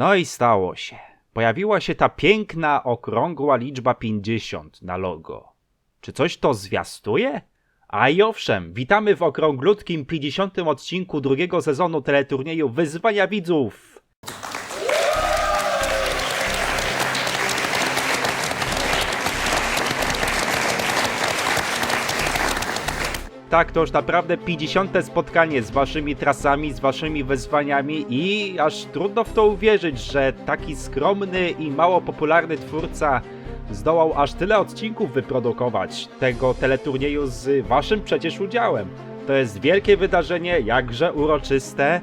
No i stało się. Pojawiła się ta piękna, okrągła liczba 50 na logo. Czy coś to zwiastuje? A i owszem, witamy w okrąglutkim 50 odcinku drugiego sezonu teleturnieju Wyzwania Widzów. Tak, to już naprawdę 50. spotkanie z waszymi trasami, z waszymi wyzwaniami i aż trudno w to uwierzyć, że taki skromny i mało popularny twórca zdołał aż tyle odcinków wyprodukować tego teleturnieju z waszym przecież udziałem. To jest wielkie wydarzenie, jakże uroczyste,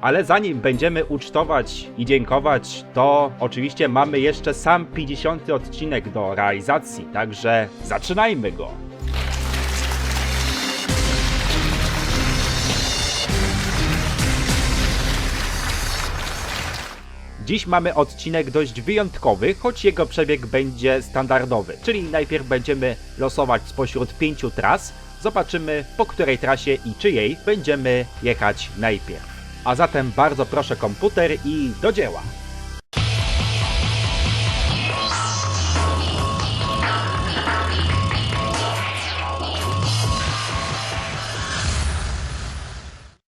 ale zanim będziemy ucztować i dziękować, to oczywiście mamy jeszcze sam 50. odcinek do realizacji, także zaczynajmy go! Dziś mamy odcinek dość wyjątkowy, choć jego przebieg będzie standardowy, czyli najpierw będziemy losować spośród pięciu tras, zobaczymy po której trasie i czyjej będziemy jechać najpierw. A zatem bardzo proszę komputer i do dzieła.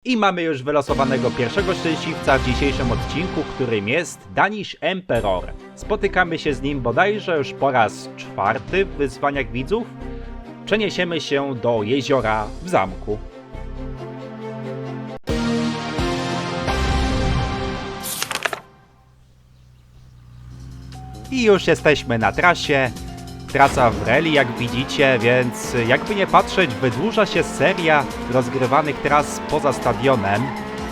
I mamy już wylosowanego pierwszego szczęśliwca w dzisiejszym odcinku, którym jest Danish Emperor. Spotykamy się z nim bodajże już po raz czwarty w wyzwaniach widzów. Przeniesiemy się do jeziora w zamku. I już jesteśmy na trasie. Trasa w rally, jak widzicie, więc jakby nie patrzeć, wydłuża się seria rozgrywanych tras poza stadionem,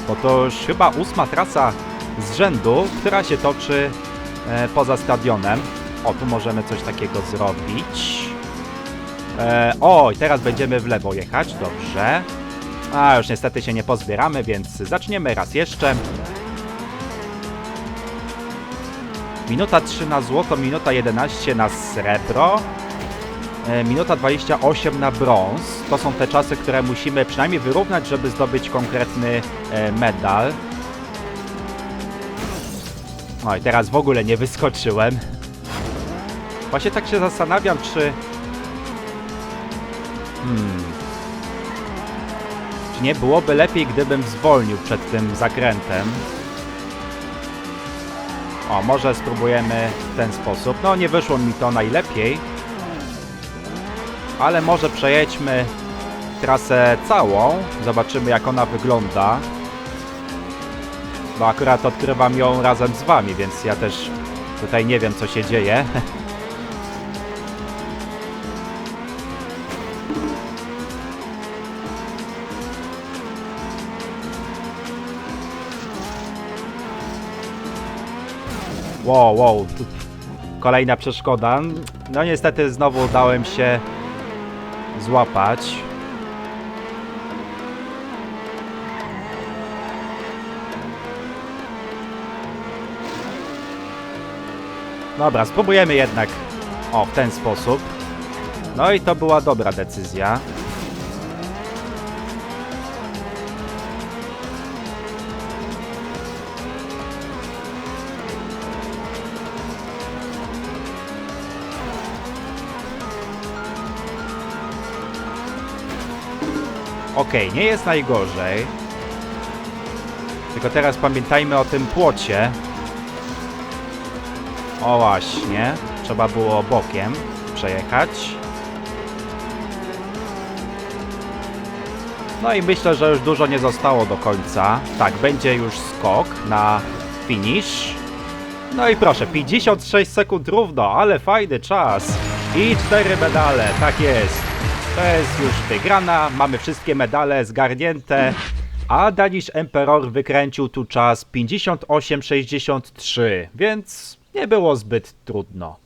bo to już chyba ósma trasa z rzędu, która się toczy e, poza stadionem. O, tu możemy coś takiego zrobić. E, o, i teraz będziemy w lewo jechać, dobrze. A, już niestety się nie pozbieramy, więc zaczniemy raz jeszcze. Minuta 3 na złoto, minuta 11 na srebro, e, minuta 28 na brąz. To są te czasy, które musimy przynajmniej wyrównać, żeby zdobyć konkretny e, medal. Oj, teraz w ogóle nie wyskoczyłem. Właśnie tak się zastanawiam, czy... Hmm... Czy nie byłoby lepiej, gdybym zwolnił przed tym zakrętem? O, może spróbujemy w ten sposób. No, nie wyszło mi to najlepiej. Ale może przejedźmy trasę całą. Zobaczymy, jak ona wygląda. Bo akurat odkrywam ją razem z wami, więc ja też tutaj nie wiem, co się dzieje. Wow, wow. Kolejna przeszkoda. No niestety znowu dałem się złapać. Dobra, spróbujemy jednak o, w ten sposób. No i to była dobra decyzja. Okej, nie jest najgorzej. Tylko teraz pamiętajmy o tym płocie. O właśnie, trzeba było bokiem przejechać. No i myślę, że już dużo nie zostało do końca. Tak, będzie już skok na finish. No i proszę, 56 sekund równo, ale fajny czas. I cztery medale, tak jest. To jest już wygrana, mamy wszystkie medale zgarnięte, a Danish Emperor wykręcił tu czas 58,63, więc nie było zbyt trudno.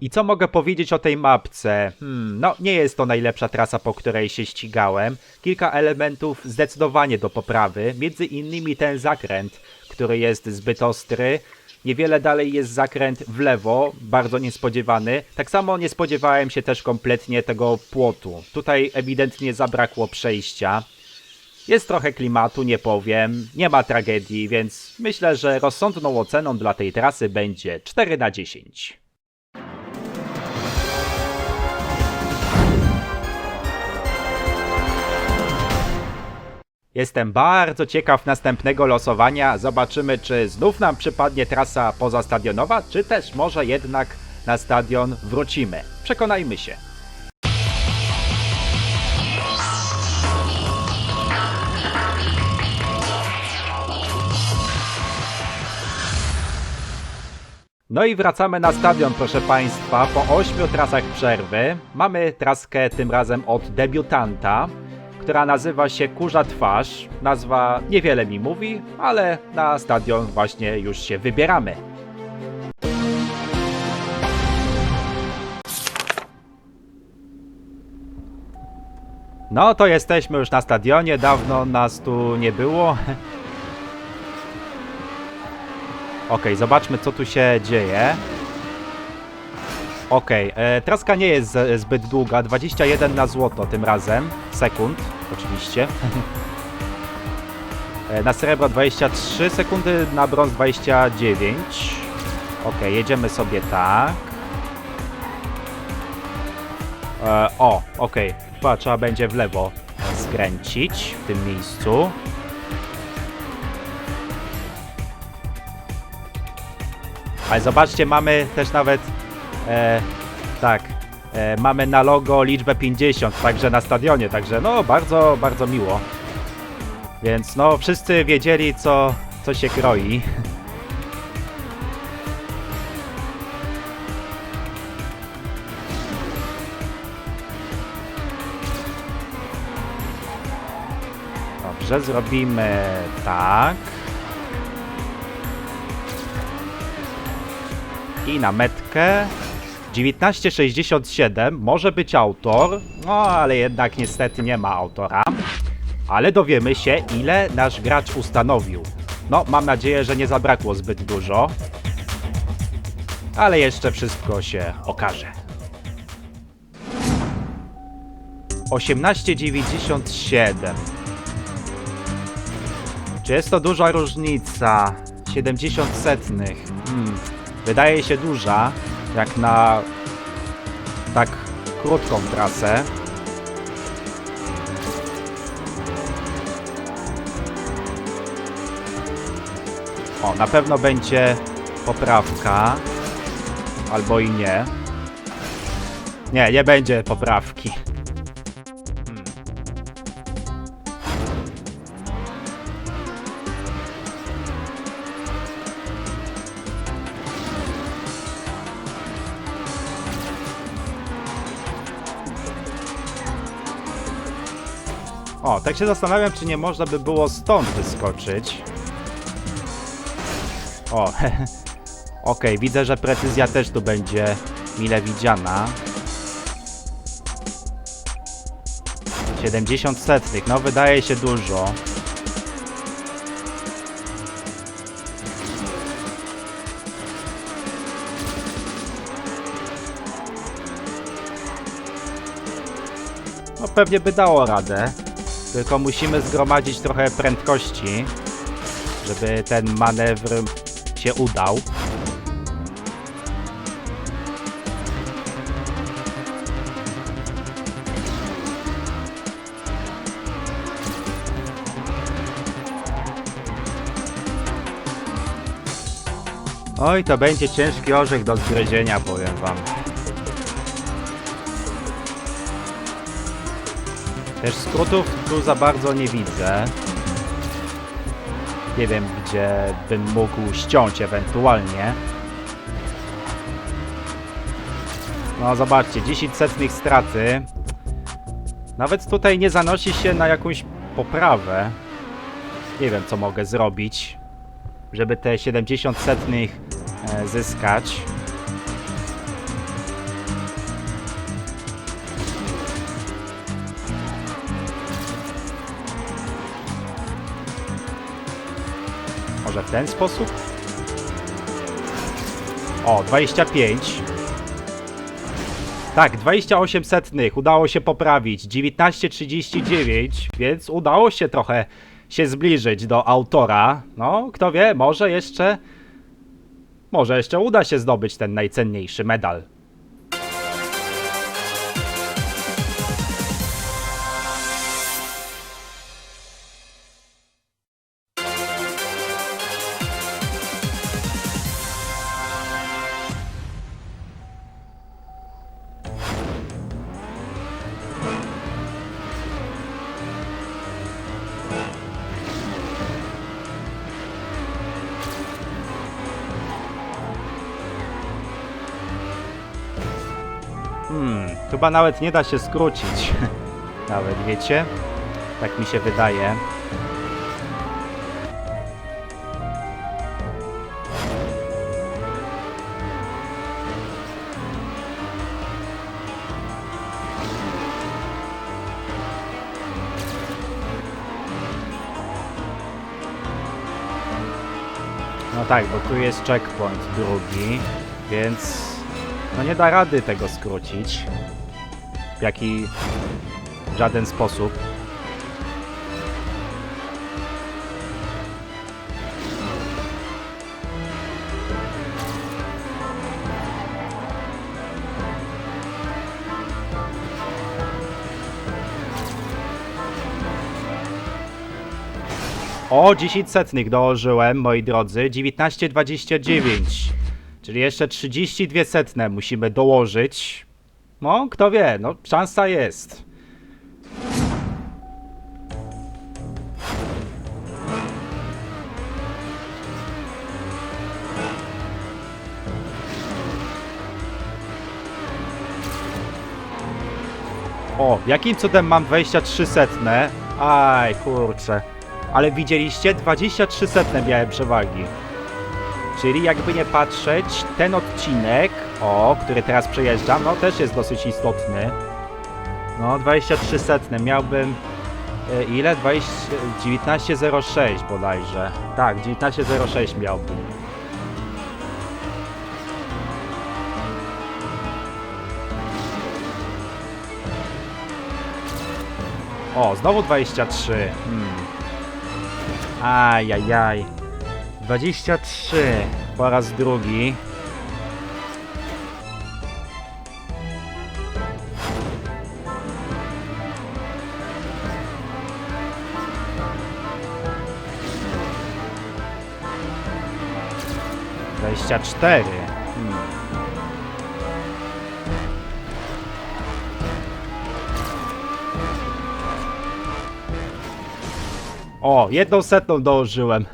I co mogę powiedzieć o tej mapce? Hmm, no, nie jest to najlepsza trasa, po której się ścigałem. Kilka elementów zdecydowanie do poprawy, między innymi ten zakręt, który jest zbyt ostry. Niewiele dalej jest zakręt w lewo, bardzo niespodziewany. Tak samo nie spodziewałem się też kompletnie tego płotu. Tutaj ewidentnie zabrakło przejścia. Jest trochę klimatu, nie powiem, nie ma tragedii, więc myślę, że rozsądną oceną dla tej trasy będzie 4 na 10. Jestem bardzo ciekaw następnego losowania. Zobaczymy, czy znów nam przypadnie trasa pozastadionowa, czy też może jednak na stadion wrócimy. Przekonajmy się. No i wracamy na stadion, proszę Państwa. Po ośmiu trasach przerwy mamy traskę tym razem od debiutanta, która nazywa się Kurza Twarz. Nazwa niewiele mi mówi, ale na stadion właśnie już się wybieramy. No to jesteśmy już na stadionie, dawno nas tu nie było. Okej, zobaczmy co tu się dzieje. Okej, e, traska nie jest zbyt długa, 21 na złoto tym razem, sekund oczywiście. E, na srebro 23 sekundy, na brąz 29. Okej, jedziemy sobie tak. E, o, okej, chyba trzeba będzie w lewo skręcić w tym miejscu. Ale zobaczcie, mamy też nawet e, tak, e, mamy na logo liczbę 50, także na stadionie, także no bardzo, bardzo miło. Więc no wszyscy wiedzieli co, co się kroi. Dobrze, zrobimy tak. I na metkę 1967 może być autor, no ale jednak niestety nie ma autora. Ale dowiemy się, ile nasz gracz ustanowił. No, mam nadzieję, że nie zabrakło zbyt dużo. Ale jeszcze wszystko się okaże. 1897. Czy jest to duża różnica? 70 setnych. Hmm. Wydaje się duża, jak na tak krótką trasę. O, na pewno będzie poprawka. Albo i nie. Nie, nie będzie poprawki. Tak się zastanawiam, czy nie można by było stąd wyskoczyć. O, okej, widzę, że precyzja też tu będzie mile widziana. 70 setnych, no wydaje się dużo. No pewnie by dało radę. Tylko musimy zgromadzić trochę prędkości, żeby ten manewr się udał. Oj, to będzie ciężki orzech do zgryzienia, powiem wam. Też skrótów tu za bardzo nie widzę. Nie wiem, gdzie bym mógł ściąć ewentualnie. No zobaczcie, 10 setnych straty. Nawet tutaj nie zanosi się na jakąś poprawę. Nie wiem, co mogę zrobić, żeby te 70 setnych e, zyskać. Może w ten sposób? O, 25. Tak, 28 setnych udało się poprawić, 19.39, więc udało się trochę się zbliżyć do autora. No, kto wie, może jeszcze, może jeszcze uda się zdobyć ten najcenniejszy medal. Chyba nawet nie da się skrócić. Nawet wiecie? Tak mi się wydaje. No tak, bo tu jest checkpoint drugi, więc no nie da rady tego skrócić. W jaki w żaden sposób. O, 10 setnych dołożyłem, moi drodzy. 19,29. Czyli jeszcze 32 setne musimy dołożyć. No, kto wie, no szansa jest. O, jakim cudem mam 23 setne? Aj, kurczę. Ale widzieliście? 23 setne miałem przewagi. Czyli jakby nie patrzeć, ten odcinek, o, który teraz przejeżdżam, no też jest dosyć istotny. No, 23 setne, miałbym e, ile? 20, 19.06 bodajże. Tak, 19.06 miałbym. O, znowu 23. Hmm. Ajajaj. 23 po raz drugi. Dwadzieścia cztery. Hmm. O, jedną setną dołożyłem.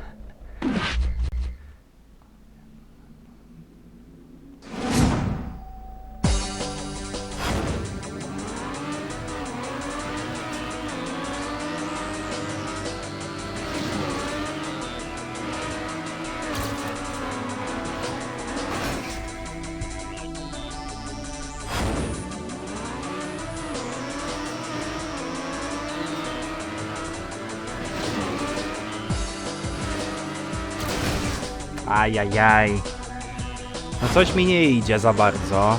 Ajajaj. No coś mi nie idzie za bardzo.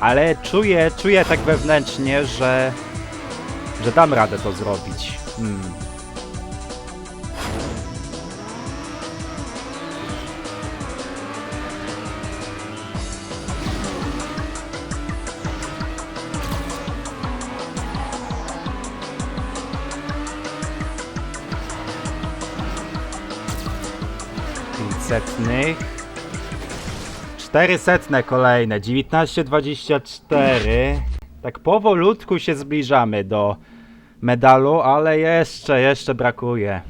Ale czuję, czuję tak wewnętrznie, że... że dam radę to zrobić. Hmm. Setnych. Cztery setne kolejne, 1924. Tak powolutku się zbliżamy do medalu, ale jeszcze, jeszcze brakuje.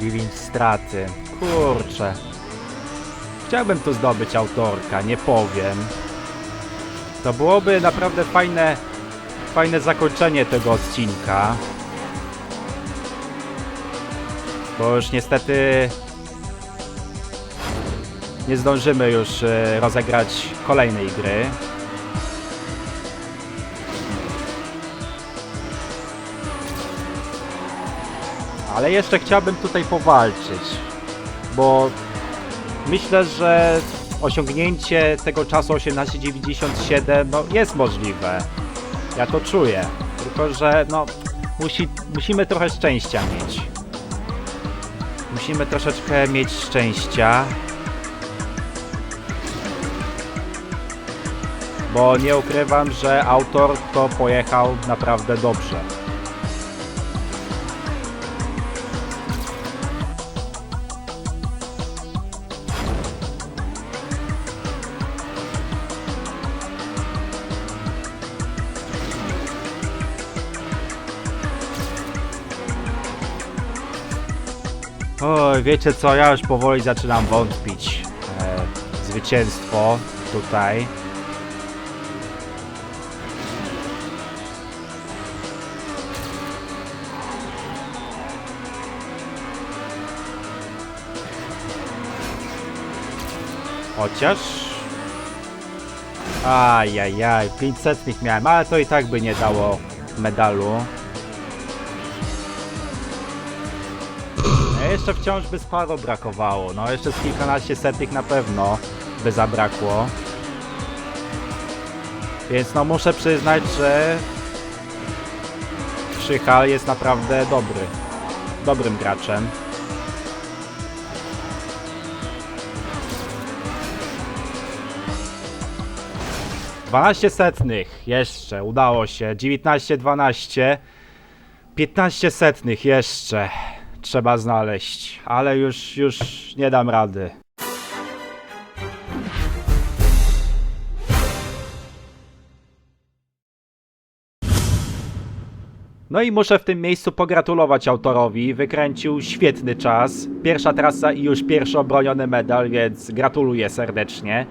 Dziewięć straty. Kurczę chciałbym tu zdobyć autorka, nie powiem. To byłoby naprawdę fajne, fajne zakończenie tego odcinka. Bo już niestety nie zdążymy już e, rozegrać kolejnej gry. Ale jeszcze chciałbym tutaj powalczyć, bo myślę, że osiągnięcie tego czasu 1897 no, jest możliwe. Ja to czuję. Tylko, że no, musi, musimy trochę szczęścia mieć. Musimy troszeczkę mieć szczęścia. Bo nie ukrywam, że autor to pojechał naprawdę dobrze. Wiecie co, ja już powoli zaczynam wątpić. E, zwycięstwo tutaj. Chociaż... Ajajaj, 500 miałem, ale to i tak by nie dało medalu. Jeszcze wciąż by sporo brakowało. No jeszcze z kilkanaście setnych na pewno by zabrakło. Więc no muszę przyznać, że Szychal jest naprawdę dobry. Dobrym graczem. Dwanaście setnych jeszcze udało się. 19, 12. 15 setnych jeszcze trzeba znaleźć, ale już, już nie dam rady. No i muszę w tym miejscu pogratulować autorowi, wykręcił świetny czas. Pierwsza trasa i już pierwszy obroniony medal, więc gratuluję serdecznie.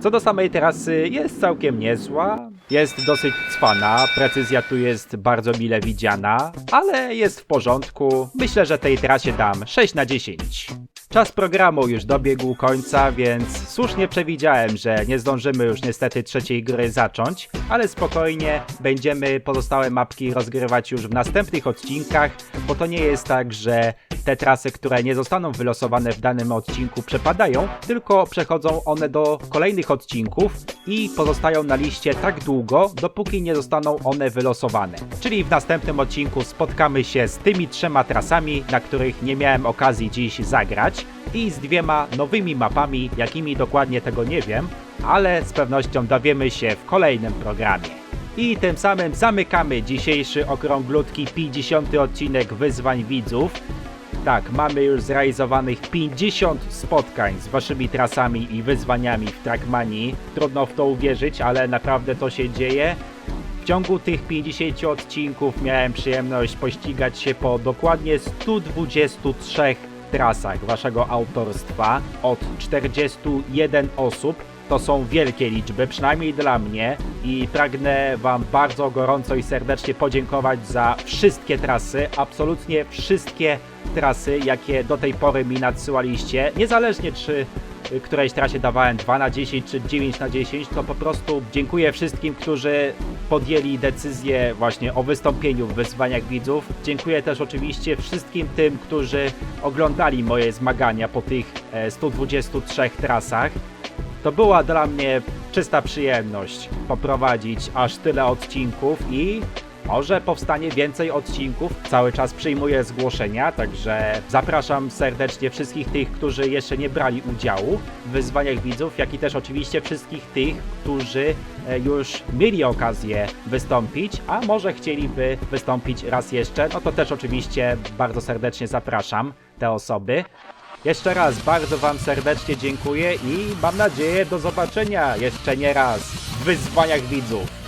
Co do samej trasy, jest całkiem niezła, jest dosyć cwana, precyzja tu jest bardzo mile widziana, ale jest w porządku. Myślę, że tej trasie dam 6 na 10. Czas programu już dobiegł końca, więc słusznie przewidziałem, że nie zdążymy już niestety trzeciej gry zacząć, ale spokojnie będziemy pozostałe mapki rozgrywać już w następnych odcinkach, bo to nie jest tak, że te trasy, które nie zostaną wylosowane w danym odcinku przepadają, tylko przechodzą one do kolejnych odcinków i pozostają na liście tak długo, dopóki nie zostaną one wylosowane. Czyli w następnym odcinku spotkamy się z tymi trzema trasami, na których nie miałem okazji dziś zagrać i z dwiema nowymi mapami, jakimi dokładnie tego nie wiem, ale z pewnością dowiemy się w kolejnym programie. I tym samym zamykamy dzisiejszy okrąglutki 50 odcinek wyzwań widzów. Tak, mamy już zrealizowanych 50 spotkań z waszymi trasami i wyzwaniami w Trackmanii. Trudno w to uwierzyć, ale naprawdę to się dzieje. W ciągu tych 50 odcinków miałem przyjemność pościgać się po dokładnie 123 trasach waszego autorstwa od 41 osób. To są wielkie liczby, przynajmniej dla mnie i pragnę wam bardzo gorąco i serdecznie podziękować za wszystkie trasy, absolutnie wszystkie trasy, jakie do tej pory mi nadsyłaliście, niezależnie czy którejś trasie dawałem 2 na 10 czy 9 na 10, to po prostu dziękuję wszystkim, którzy podjęli decyzję właśnie o wystąpieniu w wyzwaniach widzów. Dziękuję też oczywiście wszystkim tym, którzy oglądali moje zmagania po tych e, 123 trasach. To była dla mnie czysta przyjemność poprowadzić aż tyle odcinków i może powstanie więcej odcinków. Cały czas przyjmuję zgłoszenia, także zapraszam serdecznie wszystkich tych, którzy jeszcze nie brali udziału w wyzwaniach widzów, jak i też oczywiście wszystkich tych, którzy e, już mieli okazję wystąpić, a może chcieliby wystąpić raz jeszcze. No to też oczywiście bardzo serdecznie zapraszam te osoby. Jeszcze raz bardzo Wam serdecznie dziękuję i mam nadzieję do zobaczenia jeszcze nie raz w wyzwaniach widzów.